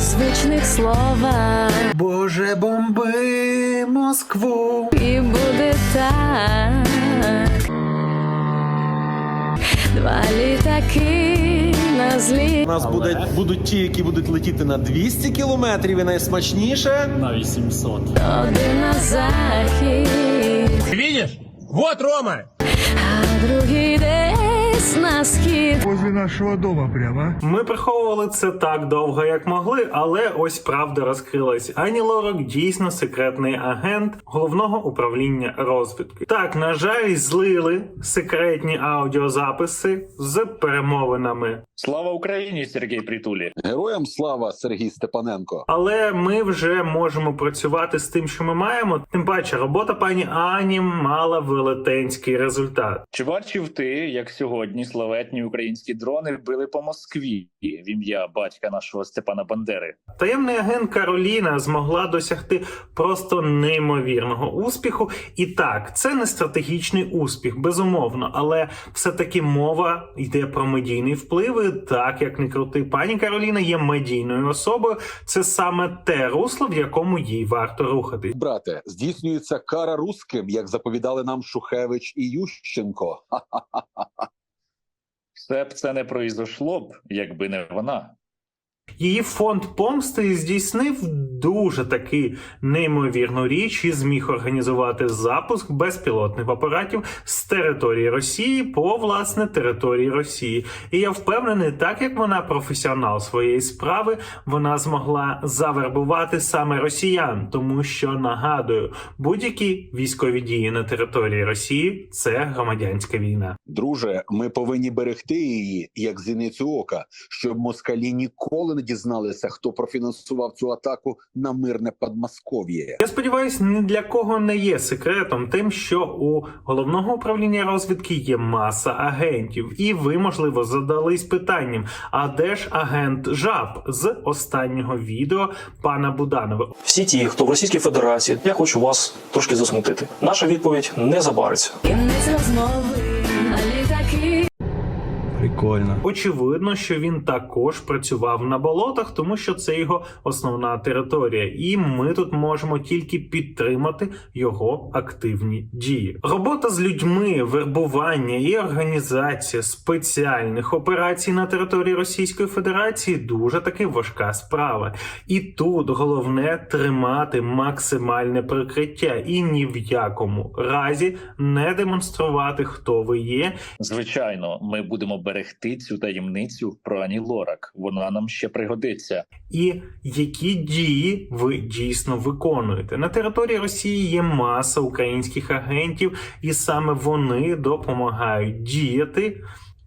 звичних словах. Боже, бомби Москву. І буде так. Два літаки на злі. У нас будуть, будуть ті, які будуть летіти на 200 кілометрів і найсмачніше. на 800. Один на захід, Видишь? Вот Рома! а другий десь на схід. Возле нашего дома прямо. Ми приховували це так довго, як могли, але ось правда розкрилась. Ані Лорак дійсно секретний агент головного управління розвідки. Так, на жаль, злили секретні аудіозаписи з перемовинами. Слава Україні, Сергій Притулі. Героям слава Сергій Степаненко. Але ми вже можемо працювати з тим, що ми маємо. Тим паче, робота пані Ані мала велетенський результат. Чи бачив ти, як сьогодні славетні українські дрони били по Москві в ім'я батька нашого Степана Бандери? Таємний агент Кароліна змогла досягти просто неймовірного успіху. І так, це не стратегічний успіх, безумовно, але все-таки мова йде про медійний вплив. І Так як не крути, пані Кароліна є медійною особою. Це саме те русло, в якому їй варто рухатись. Брате, здійснюється кара русским, як заповідали нам Шухевич і Ющенко. Ха, Все б це не произошло б, якби не вона. Її фонд помсти здійснив дуже таки неймовірну річ і зміг організувати запуск безпілотних апаратів з території Росії по власне території Росії. І я впевнений, так як вона професіонал своєї справи, вона змогла завербувати саме росіян, тому що нагадую, будь-які військові дії на території Росії це громадянська війна. Друже, ми повинні берегти її як зіницю ока, щоб москалі ніколи не дізналися, хто профінансував цю атаку на мирне Подмосков'я. Я сподіваюся, ні для кого не є секретом тим, що у головного управління розвідки є маса агентів, і ви, можливо, задались питанням: а де ж агент жаб з останнього відео пана Буданова? Всі ті, хто в Російській Федерації, я хочу вас трошки засмутити. Наша відповідь не забариться. Кінець розмови. Прикольно. Очевидно, що він також працював на болотах, тому що це його основна територія, і ми тут можемо тільки підтримати його активні дії. Робота з людьми, вербування і організація спеціальних операцій на території Російської Федерації дуже таки важка справа. І тут головне тримати максимальне прикриття і ні в якому разі не демонструвати, хто ви є, Звичайно, ми будемо берегти цю таємницю про Ані Лорак. Вона нам ще пригодиться. і які дії ви дійсно виконуєте. На території Росії є маса українських агентів, і саме вони допомагають діяти.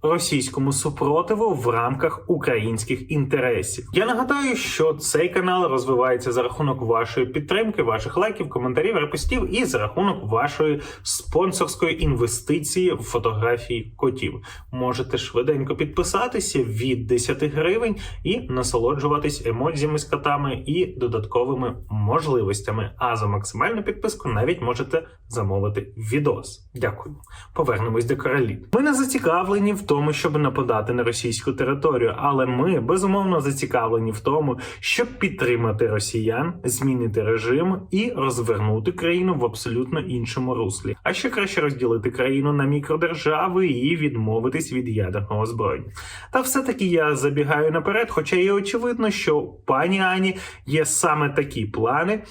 Російському супротиву в рамках українських інтересів. Я нагадаю, що цей канал розвивається за рахунок вашої підтримки, ваших лайків, коментарів, репостів і за рахунок вашої спонсорської інвестиції в фотографії котів. Можете швиденько підписатися від 10 гривень і насолоджуватись емодзіями з котами і додатковими можливостями. А за максимальну підписку навіть можете замовити відос. Дякую. Повернемось до королів. Ми не зацікавлені в тому, щоб нападати на російську територію, але ми безумовно зацікавлені в тому, щоб підтримати росіян, змінити режим і розвернути країну в абсолютно іншому руслі. А ще краще розділити країну на мікродержави і відмовитись від ядерного озброєння. Та все-таки я забігаю наперед, хоча є очевидно, що пані Ані є саме такі плани.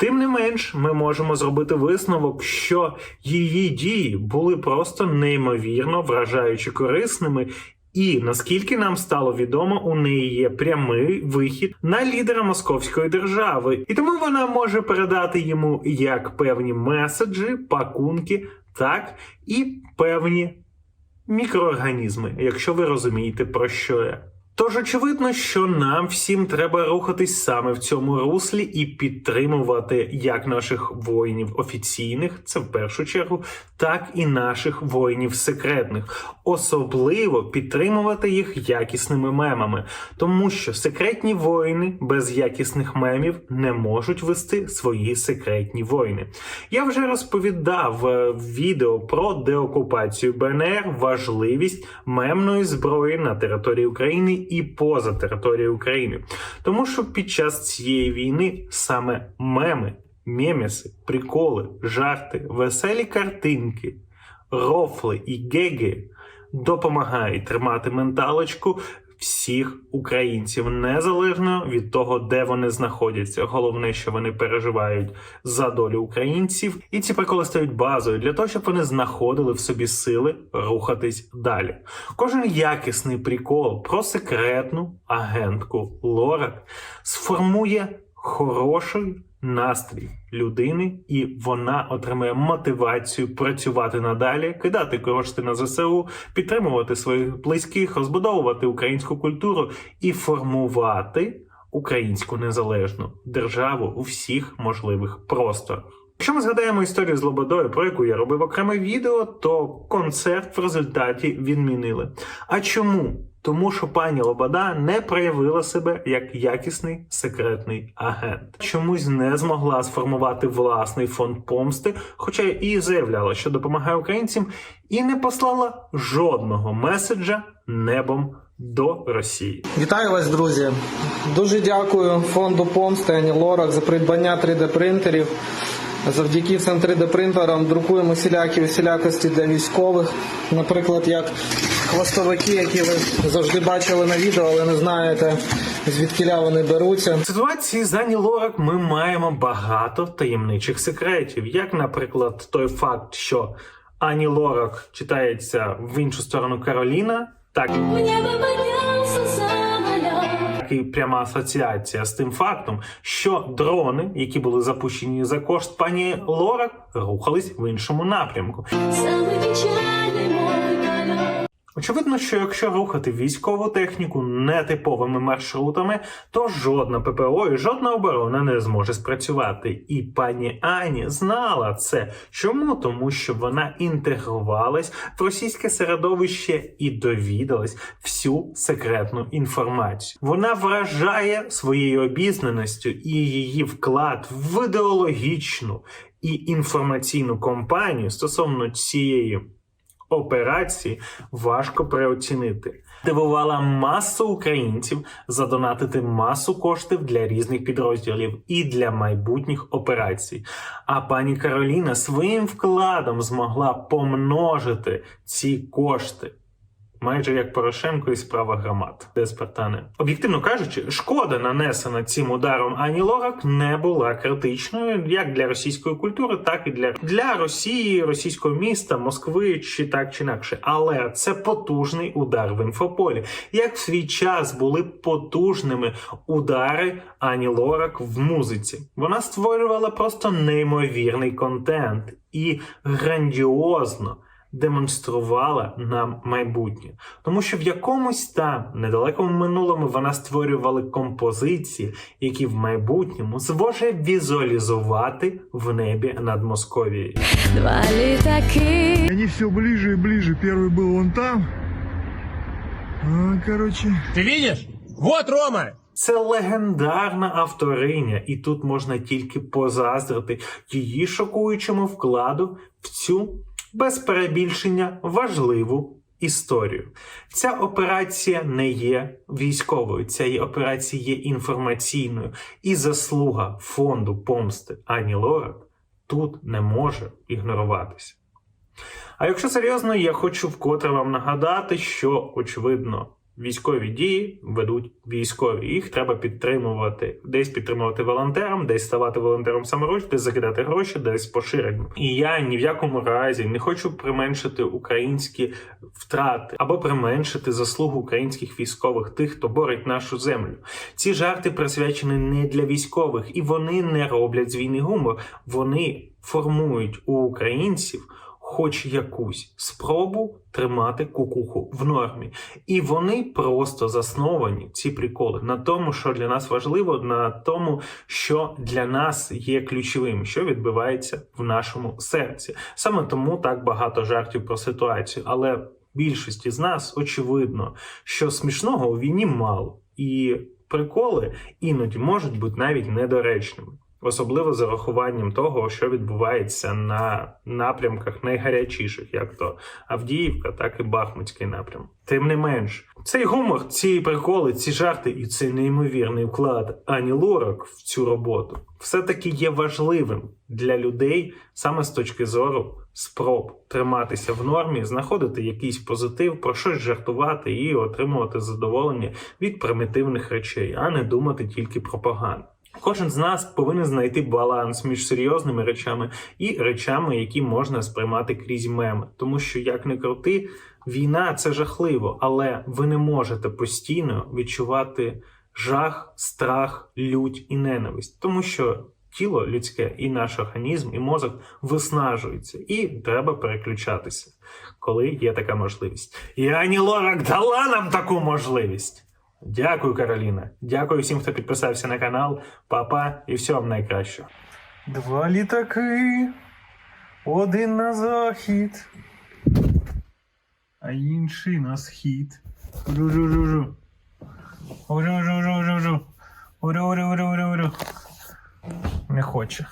Тим не менш, ми можемо зробити висновок, що її дії були просто неймовірно вражаючи корисними. І наскільки нам стало відомо, у неї є прямий вихід на лідера московської держави, і тому вона може передати йому як певні меседжі, пакунки, так і певні мікроорганізми, якщо ви розумієте про що я. Тож очевидно, що нам всім треба рухатись саме в цьому руслі і підтримувати як наших воїнів офіційних, це в першу чергу, так і наших воїнів секретних, особливо підтримувати їх якісними мемами, тому що секретні воїни без якісних мемів не можуть вести свої секретні воїни. Я вже розповідав е, в відео про деокупацію БНР, важливість мемної зброї на території України і поза територією України. Тому що під час цієї війни саме меми, мемеси, приколи, жарти, веселі картинки, рофли і геги допомагають тримати менталочку всіх українців незалежно від того, де вони знаходяться. Головне, що вони переживають за долю українців, і ці приколи стають базою для того, щоб вони знаходили в собі сили рухатись далі. Кожен якісний прикол про секретну агентку Лорак сформує хороший настрій людини, і вона отримає мотивацію працювати надалі, кидати кошти на ЗСУ, підтримувати своїх близьких, розбудовувати українську культуру і формувати українську незалежну державу у всіх можливих просторах. Якщо ми згадаємо історію з Лободою, про яку я робив окреме відео, то концерт в результаті відмінили. А чому? Тому що пані Лобода не проявила себе як якісний секретний агент. Чомусь не змогла сформувати власний фонд помсти, хоча і заявляла, що допомагає українцям, і не послала жодного меседжа небом до Росії. Вітаю вас, друзі! Дуже дякую фонду помсти Ані Лорак за придбання 3D-принтерів. Завдяки цим 3D-принтерам друкуємо всілякі усілякості для військових. Наприклад, як хвостовики, які ви завжди бачили на відео, але не знаєте, звідкіля вони беруться. В ситуації з Ані Лорак ми маємо багато таємничих секретів, як, наприклад, той факт, що Ані Лорак читається в іншу сторону Кароліна, так і пряма асоціація з тим фактом, що дрони, які були запущені за кошт пані Лорак, рухались в іншому напрямку. Полет. Очевидно, що якщо рухати військову техніку нетиповими маршрутами, то жодна ППО і жодна оборона не зможе спрацювати. І пані Ані знала це. Чому? Тому що вона інтегрувалась в російське середовище і довідалась всю секретну інформацію. Вона вражає своєю обізнаністю і її вклад в ідеологічну і інформаційну кампанію стосовно цієї операції важко переоцінити. Дивувала масу українців задонатити масу коштів для різних підрозділів і для майбутніх операцій. А пані Кароліна своїм вкладом змогла помножити ці кошти. Майже як Порошенко і справа громад, де Спартани. Об'єктивно кажучи, шкода нанесена цим ударом Ані Лорак не була критичною як для російської культури, так і для, для Росії, російського міста, Москви чи так чи інакше. Але це потужний удар в інфополі. Як в свій час були потужними удари Ані Лорак в музиці. Вона створювала просто неймовірний контент і грандіозно демонструвала нам майбутнє, тому що в якомусь там недалекому минулому вона створювала композиції, які в майбутньому зможе візуалізувати в небі над Московією. Два літаки. Они все ближе и ближе. Первый был вон там. А, короче, Ты видишь? Вот Рома! Це легендарна авториня, і тут можна тільки позаздрити її шокуючому вкладу в цю без перебільшення важливу історію. Ця операція не є військовою, ця операція є інформаційною, і заслуга фонду помсти Ані Лорак тут не може ігноруватися. А якщо серйозно, я хочу вкотре вам нагадати, що очевидно. Військові дії ведуть військові. Їх треба підтримувати, десь підтримувати волонтерам, десь ставати волонтером саморуч, десь закидати гроші, десь поширення. І я ні в якому разі не хочу применшити українські втрати або применшити заслугу українських військових, тих, хто борить нашу землю. Ці жарти присвячені не для військових, і вони не роблять з війни гумор. Вони формують у українців хоч якусь спробу тримати кукуху в нормі. І вони просто засновані, ці приколи, на тому, що для нас важливо, на тому, що для нас є ключовим, що відбувається в нашому серці. Саме тому так багато жартів про ситуацію. Але більшості з нас очевидно, що смішного у війні мало, і приколи іноді можуть бути навіть недоречними. Особливо з урахуванням того, що відбувається на напрямках найгарячіших, як то Авдіївка, так і Бахмутський напрям. Тим не менш, цей гумор, ці приколи, ці жарти і цей неймовірний вклад Ані Лорак в цю роботу все-таки є важливим для людей саме з точки зору спроб триматися в нормі, знаходити якийсь позитив, про щось жартувати і отримувати задоволення від примітивних речей, а не думати тільки про погане. Кожен з нас повинен знайти баланс між серйозними речами і речами, які можна сприймати крізь меми. Тому що, як не крути, війна це жахливо, але ви не можете постійно відчувати жах, страх, лють і ненависть, тому що тіло людське і наш організм, і мозок виснажуються, і треба переключатися, коли є така можливість. І Ані Лорак дала нам таку можливість. Дякую, Кароліна. Дякую всім, хто підписався на канал. Папа і всього вам найкращого. Два літаки. Один на захід, а інший на схід. Жу-жу-жу-жу. Уру-ру-ру-ру-ру. Уру-ру-ру-ру-ру. Не хоче.